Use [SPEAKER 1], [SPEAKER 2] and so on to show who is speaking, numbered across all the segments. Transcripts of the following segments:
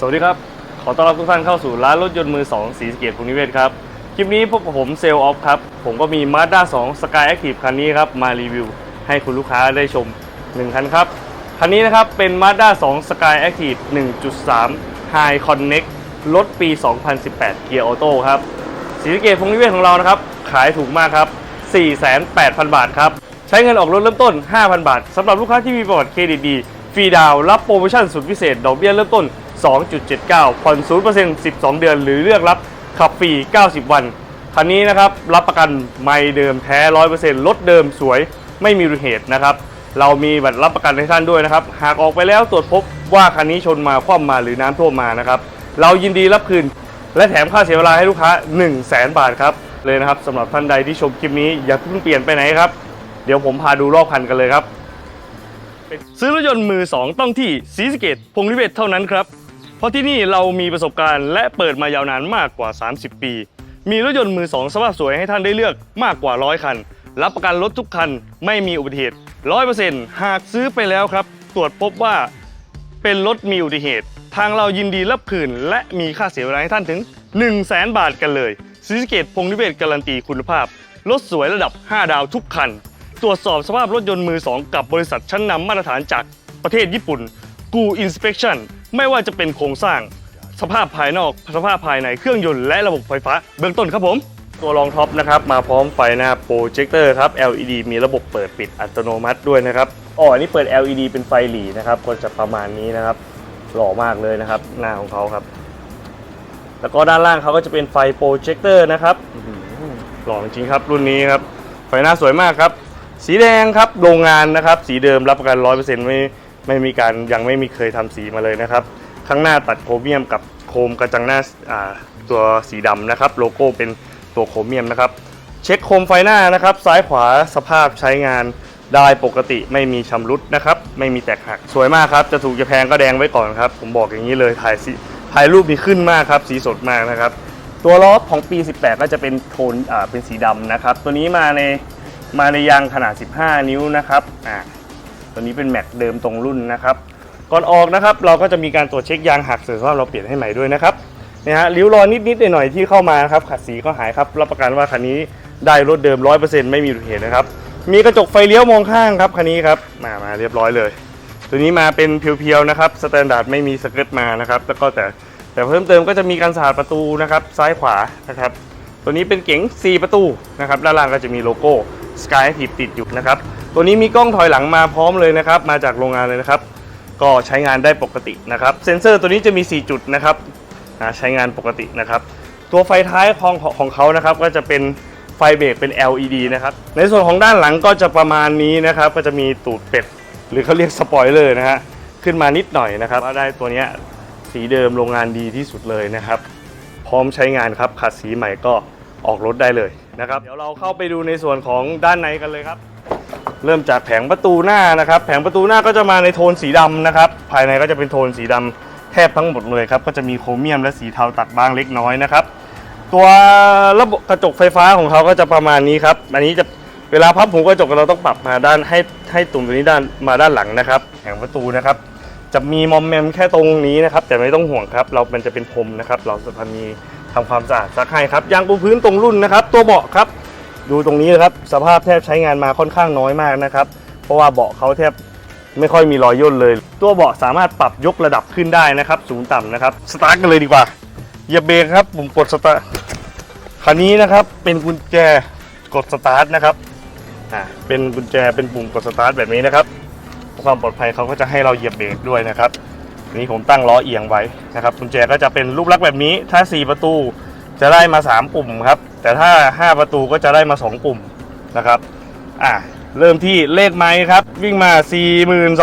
[SPEAKER 1] สวัสดีครับ ขอต้อนรับทุกท่านเข้าสู่ร้านรถยนต์มือ 2 สีสเกตภูนิเวศครับ คลิปนี้พบกับผมเซลล์ออฟครับ ผมก็มี Mazda 2 Sky Active คันนี้ครับ มารีวิวให้คุณลูกค้าได้ชม 1 คันครับ คันนี้นะครับ เป็น Mazda 2 Sky Active 1.3 High Connect รถปี 2018 เกียร์ออโต้ครับสีสเกตพงนิเวศของเรานะครับ ขายถูกมากครับ 48,000 บาทครับ ใช้เงินออกรถเริ่มต้น 5,000 บาทสำหรับลูกค้าที่มีประวัติเครดิตดีฟรีดาวรับโปรโมชั่นสุดพิเศษดอกเบี้ยเริ่มต้น 2.79 ผ่อน0% 12 เดือน หรือเลือกรับขับฟรี 90 วัน คันนี้นะครับรับประกันไม่เดิมแท้ 100%รถเดิมสวยไม่มีอุเหตุนะครับ เรามีบัตรรับประกันให้ท่านด้วยนะครับ หากออกไปแล้วตรวจพบว่าคันนี้ชนมาคว่ำมาหรือน้ำท่วมมานะครับ เรายินดีรับคืน และแถมค่าเสียเวลาให้ลูกค้า 1 0 0 0 0แบาทครับ เลยนะครับสำหรับท่านใดที่ชมคลิปนี้อย่าเพิ่งเปลี่ยนไปไหนครับ เดี๋ยวผมพาดูรอบคันกันเลยครับ ซื้อรถยนต์มือ 2 ต้องที่ศรีสเกดพงนิเวศเท่านั้นครับ เพราะที่นี่เรามีประสบการณ์และเปิดมายาวนานมากกว่า 30 ปี มีรถยนต์มือ2สภาพสวยให้ท่านได้เลือกมากกว่าร้อยคัน รับประกันรถทุกคันไม่มีอุบัติเหตุ100%หากซื้อไปแล้วครับ ตรวจพบว่าเป็นรถมีอุบัติเหตุ ทางเรายินดีรับคืน และมีค่าเสียเวลาให้ท่านถึง 1 0 0 0 0แบาทกันเลยซีสเกตพงนิเวศการันตีคุณภาพ รถสวยระดับ 5 ดาวทุกคัน ตรวจสอบสภาพรถยนต์มือ 2 กับบริษัทชั้นนำมาตรฐานจากประเทศญี่ปุ่น กูอินสเป t ชั่น ไม่ว่าจะเป็นโครงสร้างสภาพภายนอกสภาพภายในเครื่องยนต์และระบบไฟฟ้า เบื้องต้นครับผม ตัวรองท็อปนะครับมาพร้อมไฟหน้าโปรเจคเตอร์ครับ LED มีระบบเปิดปิดอัตโนมัติด้วยนะครับอ๋ออันนี้เปิด LED เป็นไฟหลีนะครับก็จะประมาณนี้นะครับหล่อมากเลยนะครับ หน้าของเขาครับ แล้วก็ด้านล่างเขาก็จะเป็นไฟโปรเจคเตอร์นะครับอื้อหือหล่อจริงครับ รุ่นนี้ครับไฟหน้าสวยมากครับ สีแดงครับโรงงานนะครับ สีเดิมรับประกัน 100%ไม่ ไม่มีการยังไม่มีเคยทำสีมาเลยนะครับ ข้างหน้าตัดโครเมียมกับโครมกระจังหน้าาตัวสีดำนะครับ โลโก้เป็นตัวโครเมียมนะครับ เช็คโคมไฟหน้านะครับ ซ้ายขวาสภาพใช้งานได้ปกติไม่มีชำรุดนะครับ ไม่มีแตกหักสวยมากครับ จะถูกจะแพงก็แดงไว้ก่อนครับ ผมบอกอย่างนี้เลยถ่ายสีถ่ายรูปนี้ขึ้นมากครับ สีสดมากนะครับ ตัวล้อของปี 18 ก็จะเป็นโทนเป็นสีดำนะครับ ตัวนี้มาในมาในยางขนาด 15 นิ้วนะครับอ่า ตัวนี้เป็นแม็กเดิมตรงรุ่นนะครับ ก่อนออกนะครับเราก็จะมีการตรวจเช็คยางหักเสร็จว่าเราเปลี่ยนให้ใหม่ด้วยนะครับนะฮะริ้วรอยนิดๆหน่อยๆที่เข้ามาครับขัดสีก็หายครับรับประกันว่าคันนี้ได้รถเดิม 100%ไม่มีอุบัติเหตุนะครับ มีกระจกไฟเลี้ยวมองข้างครับคันนี้ครับมามาเรียบร้อยเลย ตัวนี้มาเป็นเพียวๆนะครับสแตนดาร์ดไม่มีสเกิร์ตมานะครับแล้วก็แต่แต่เพิ่มเติมก็จะมีการสาดประตูนะครับซ้ายขวานะครับตัวนี้เป็นเก๋ง 4 ประตูนะครับด้านล่างก็จะมีโลโก้ Sky Active ติดอยู่นะครับ ตัวนี้มีกล้องถอยหลังมาพร้อมเลยนะครับ มาจากโรงงานเลยนะครับ ก็ใช้งานได้ปกตินะครับ เซ็นเซอร์ตัวนี้จะมี 4 จุดนะครับใช้งานปกตินะครับ ตัวไฟท้ายของของเขานะครับ ก็จะเป็นไฟเบรกเป็น LED นะครับ ในส่วนของด้านหลังก็จะประมาณนี้นะครับ ก็จะมีตูดเป็ด หรือเขาเรียกสปอยเลอร์นะฮะ ขึ้นมานิดหน่อยนะครับว่าได้ตัวนี้สีเดิมโรงงานดีที่สุดเลยนะครับ พร้อมใช้งานครับขัดสีใหม่ก็ออกรถได้เลยนะครับ เดี๋ยวเราเข้าไปดูในส่วนของด้านในกันเลยครับ เริ่มจากแผงประตูหน้านะครับ แผงประตูหน้าก็จะมาในโทนสีดำนะครับ ภายในก็จะเป็นโทนสีดำแทบทั้งหมดเลยครับ ก็จะมีโครเมียมและสีเทาตัดบางเล็กน้อยนะครับ ตัวระบบกระจกไฟฟ้าของเขาก็จะประมาณนี้ครับ อันนี้จะเวลาพับหูกระจกเราต้องปรับมาด้านให้ให้ตุ่มตัวนี้ด้านมาด้านหลังนะครับ แผงประตูนะครับ จะมีมอมแมมแค่ตรงนี้นะครับ แต่ไม่ต้องห่วงครับ เรามันจะเป็นพรมนะครับ เราจะมีทำความสะอาดซักให้ครับยางปูพื้นตรงรุ่นนะครับ ตัวเบาะครับ ดูตรงนี้นะครับสภาพแทบใช้งานมาค่อนข้างน้อยมากนะครับ เพราะว่าเบาะเขาแทบไม่ค่อยมีรอยย่นเลย ตัวเบาะสามารถปรับยกระดับขึ้นได้นะครับ สูงต่ำนะครับสตาร์ทกันเลยดีกว่าเหยียบเบรกครับปุ่มกดสตาร์ทคันนี้นะครับเป็นกุญแจกดสตาร์ทนะครับอ่าเป็นกุญแจเป็นปุ่มกดสตาร์ทแบบนี้นะครับความปลอดภัยเขาก็จะให้เราเหยียบเบรกด้วยนะครับนนี้ผมตั้งล้อเอียงไว้นะครับกุญแจก็จะเป็นรูปลักษณ์แบบนี้ถ้า 4 ประตูจะได้มา 3 ปุ่มครับ แต่ถ้า 5 ประตูก็จะได้มา 2 ปุ่มนะครับอ่าเริ่มที่เลขไม้ครับ วิ่งมา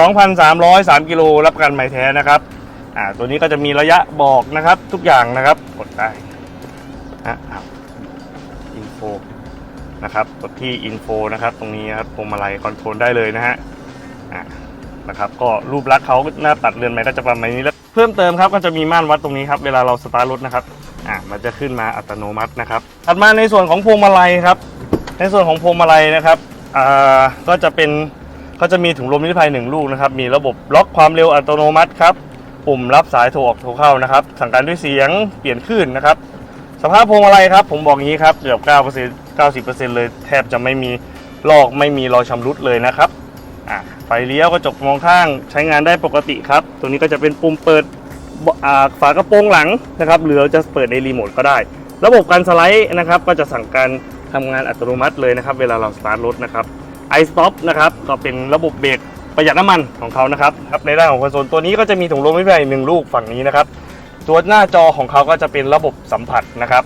[SPEAKER 1] 42,303กิโลรับกันไม้แท้นะครับอ่าตัวนี้ก็จะมีระยะบอกนะครับทุกอย่างนะครับกดได้อะอะอินโฟนะครับกดที่อินโฟนะครับ ตรงนี้นะครับพวงมาลัยคอนโทรลได้เลยนะฮะอะนะครับก็รูปลักษณ์เขาหน้าตัดเรือนไม้ก็จะประมาณนี้แล้วเพิ่มเติมครับก็จะมีม่านวัดตรงนี้ครับ เวลาเราสตาร์ทรถนะครับ อะมันจะขึ้นมาอัตโนมัตินะครับถัดมาในส่วนของพวงมาลัยครับ ในส่วนของพวงมาลัยนะครับอ่าก็จะเป็นเขาจะมีถุงลมนิรภัยหนึ่งลูกนะครับ มีระบบล็อกความเร็วอัตโนมัติครับปุ่มรับสายโทรออกโทรเข้านะครับ สั่งการด้วยเสียงเปลี่ยนคลื่นนะครับ สภาพพวงมาลัยครับ ผมบอกงี้ครับเกือบ9% 90%เลยแทบจะไม่มีลอกไม่มีรอยชำรุดเลยนะครับอะไฟเลี้ยวกระจกมองข้างใช้งานได้ปกติครับ ตัวนี้ก็จะเป็นปุ่มเปิด ฝากระโปรงหลังนะครับหรือเราจะเปิดในรีโมทก็ได้ ระบบการสไลด์นะครับก็จะสั่งการทำงานอัตโนมัติเลยนะครับ เวลาเราสตาร์ทรถนะครับ i stop นะครับก็เป็นระบบเบรกประหยัดน้ำมันของเขานะครับครับในด้านของคอนโซลตัวนี้ก็จะมีถุงลมไม่ใหญ่หนึ่งลูกฝั่งนี้นะครับตัวหน้าจอของเขาก็จะเป็นระบบสัมผัสนะครับ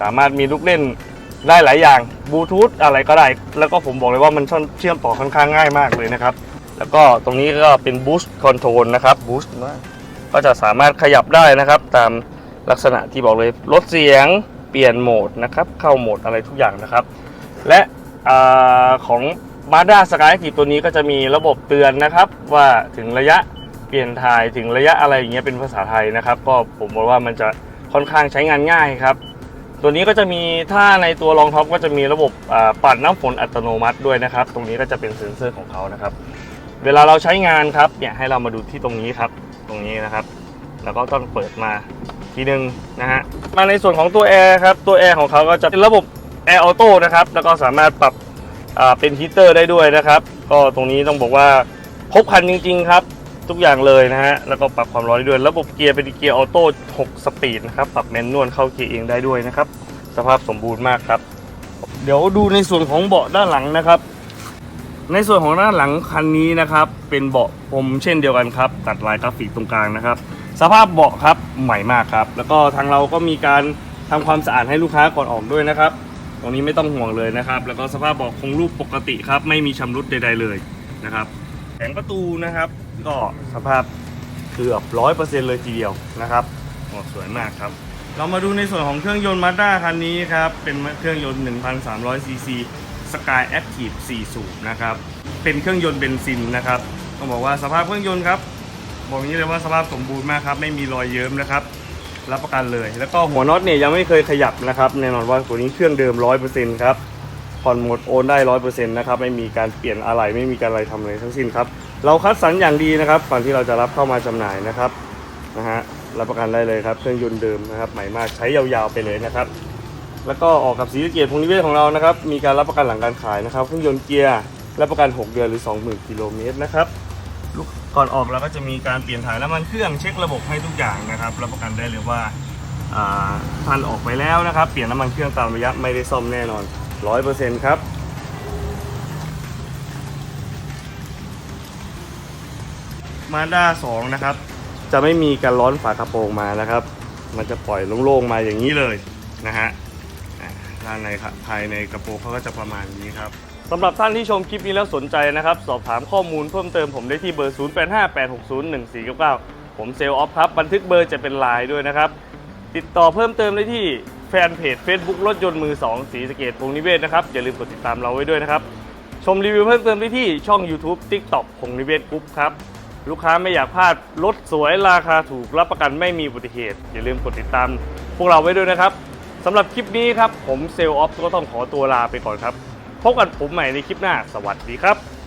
[SPEAKER 1] สามารถมีลูกเล่นได้หลายอย่างบลูทูธอะไรก็ได้ แล้วก็ผมบอกเลยว่ามันเชื่อมต่อค่อนข้างง่ายมากเลยนะครับ แล้วก็ตรงนี้ก็เป็น boost control นะครับ boost ก็จะสามารถขยับได้นะครับ ตามลักษณะที่บอกเลยลดเสียงเปลี่ยนโหมดนะครับ เข้าโหมดอะไรทุกอย่างนะครับ และอของ Mazda Skyactiv ตัวนี้ก็จะมีระบบเตือนนะครับ ว่าถึงระยะเปลี่ยนถ่ายถึงระยะอะไรอย่างเงี้ยเป็นภาษาไทยนะครับ ก็ผมบอกว่ามันจะค่อนข้างใช้งานง่ายครับ ตัวนี้ก็จะมีถ้าในตัวรองท็อปก็จะมีระบบปัดน้ำฝนอัตโนมัติด้วยนะครับ ตรงนี้ก็จะเป็นเซ็นเซอร์ของเขานะครับ เวลาเราใช้งานครับเนี่ยให้เรามาดูที่ตรงนี้ครับ ตรงนี้นะครับ แล้วก็ต้องเปิดมาทีนึงนะฮะมาในส่วนของตัวแอร์ครับตัวแอร์ของเขาก็จะเป็นระบบแอร์ออโต้นะครับแล้วก็สามารถปรับเป็นฮีเตอร์ได้ด้วยนะครับ ก็ตรงนี้ต้องบอกว่าครบครันจริง ๆ ครับ ทุกอย่างเลยนะฮะแล้วก็ปรับความร้อนได้ด้วย ระบบเกียร์เป็นเกียร์ออโต้6สปีดนะครับปรับแมนนวลเข้าเกียร์เองได้ด้วยนะครับ สภาพสมบูรณ์มากครับ เดี๋ยวดูในส่วนของเบาะด้านหลังนะครับ ในส่วนของด้าหลังคันนี้นะครับ เป็นเบาะพรมเช่นเดียวกันครับ ตัดลายกราฟิกตรงกลางนะครับ สภาพเบาะครับใหม่มากครับ แล้วก็ทางเราก็มีการทำความสะอาดให้ลูกค้าก่อนออกด้วยนะครับ ตรงนี้ไม่ต้องห่วงเลยนะครับ แล้วก็สภาพเบาะคงรูปปกติครับ ไม่มีชำรุดใด ๆเลยนะครับแผงประตูนะครับ ก็สภาพเกือบร้อยเปอร์เซ็นต์เลยทีเดียวนะครับโอ้สวยมากครับ เรามาดูในส่วนของเครื่องยนต์มาด้าคันนี้ครับ เป็นเครื่องยนต์ 1,300ซีซี Sky Active 4 สูบนะครับ เป็นเครื่องยนต์เบนซินนะครับ ต้องบอกว่าสภาพเครื่องยนต์ครับบอกงนี้เลยว่าสภาพสมบูรณ์มากครับ ไม่มีรอยเยิ้มนะครับ รับประกันเลย แล้วก็หัวน็อตเนี่ยยังไม่เคยขยับนะครับแน่นอนว่าตัวนี้เครื่องเดิม 100%ครับผ่อนหมดโอนได้100%นะครับไม่มีการเปลี่ยนอะไรไม่มีการอะไรทำอะไรทั้งสิ้นครับ เราคัดสรรอย่างดีนะครับก่อนที่เราจะรับเข้ามาจำหน่ายนะครับนะฮะรับประกันได้เลยครับเครื่องยนต์เดิมนะครับใหม่มากใช้ยาวๆไปเลยนะครับ แล้วก็ออกกับสีสเกียรติพงนิเวศของเรานะครับ มีการรับประกันหลังการขายนะครับเครื่องยนต์เกียร์รับประกัน 6 เดือนหรือ 20,000กิโลเมตรนะครับก่อนออกเราก็จะมีการเปลี่ยนถ่ายน้ำมันเครื่องเช็คระบบให้ทุกอย่างนะครับ รับประกันได้เลยว่าท่านออกไปแล้วนะครับ เปลี่ยนน้ำมันเครื่องตามระยะไม่ได้ซ่อมแน่นอน 100%ครับมาด้า2นะครับ จะไม่มีการร้อนฝากระโปรงมานะครับ มันจะปล่อยโล่งๆมาอย่างนี้เลยนะฮะาด้านในครับภายในกระโปรงเขาก็จะประมาณนี้ครับ สำหรับท่านที่ชมคลิปนี้แล้วสนใจนะครับ สอบถามข้อมูลเพิ่มเติมผมได้ที่เบอร์ 0858601499 ผมเซลล์ออฟครับบันทึกเบอร์จะเป็นไลน์ด้วยนะครับ ติดต่อเพิ่มเติมได้ที่แฟนเพจ Facebook รถยนต์มือ 2 สีสเกตพงนิเวศนะครับ อย่าลืมกดติดตามเราไว้ด้วยนะครับ ชมรีวิวเพิ่มเติมได้ที่ช่อง YouTube TikTok พงนิเวศกรุ๊ปครับ ลูกค้าไม่อยากพลาดรถสวยราคาถูกรับประกันไม่มีอุบัติเหตุ อย่าลืมกดติดตามพวกเราไว้ด้วยนะครับ สำหรับคลิปนี้ครับ ผมเซลล์ออฟก็ต้องขอตัวลาไปก่อนครับ พบกันผมใหม่ในคลิปหน้า สวัสดีครับ